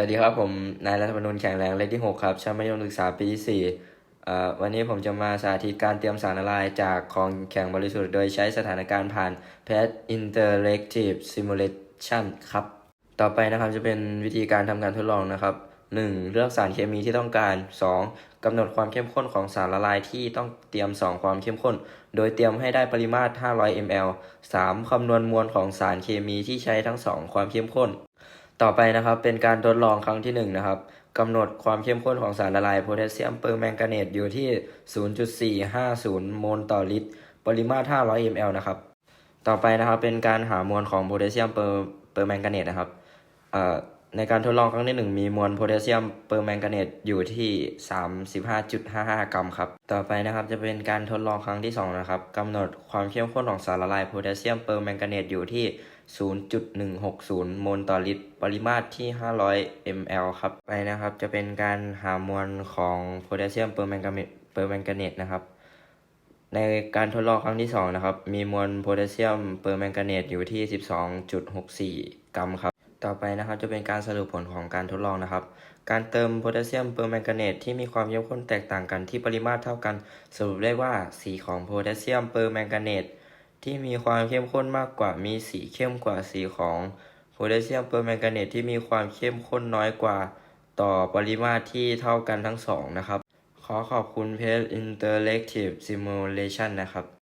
วัสดีครับ ผมนายรัฐมนุนแข็งแรงเลขที่ 6 ครับชั้นมัธยมศึกษาปีที่4เอ่วันนี้ผมจะมาสาธิตการเตรียมสารละลายจากของแข็งบริสุทธิ์โดยใช้สถานการณ์ผ่าน PAT Interactive Simulation ครับ ต่อไปนะครับจะเป็นวิธีการทำการทดลองนะครับ 1. เลือกสารเคมีที่ต้องการ 2. กำหนดความเข้มข้นของสารละลายที่ต้องเตรียม 2 ความเข้มข้น โดยเตรียมให้ได้ปริมาตร 500 ml 3. คำนวณมวลของสารเคมีที่ใช้ทั้ง 2 ความเข้มข้น ต่อไปนะครับเป็นการทดลองครั้งที่1นะครับกำหนดความเข้มข้นของสารละลายโพแทสเซียมเปอร์แมงกาเนตอยู่ที่ 0.450 โมลต่อลิตร ปริมาตร 500 ml นะครับ ต่อไปนะครับเป็นการหามวลของโพแทสเซียมเปอร์เปอร์แมงกาเนตนะครับอ่อ ในการทดลองครั้งที่ 1 มีมวลโพแทสเซียมเปอร์แมงกาเนตอยู่ที่ 35.55 กรัมครับ ต่อไปนะครับจะเป็นการทดลองครั้งที่ 2 นะครับกำหนดความเข้มข้นของสารละลายโพแทสเซียมเปอร์แมงกาเนตอยู่ที่ 0.160โมลต่อลิตร ปริมาตรที่ 500 ml ครับ ไปนะครับจะเป็นการหามวลของโพแทสเซียมเปอร์แมงกาเนตเปอร์แมงกาเนตนะครับ ในการทดลองครั้งที่ 2 นะครับ มีมวลโพแทสเซียมเปอร์แมงกาเนตอยู่ที่ 12.64 กรัมครับ ต่อไปนะครับจะเป็นการสรุปผลของการทดลองนะครับ การเติมโพแทสเซียมเปอร์แมงกาเนตที่มีความเข้มข้นแตกต่างกันที่ปริมาตรเท่ากัน สรุปได้ว่าสีของโพแทสเซียมเปอร์แมงกาเนตที่มีความเข้มข้นมากกว่ามีสีเข้มกว่าสีของโพแทสเซียมเปอร์แมงกาเนตที่มีความเข้มข้นน้อยกว่า ต่อปริมาตรที่เท่ากันทั้งสองนะครับ ขอขอบคุณเพจ Interactive Simulation นะครับ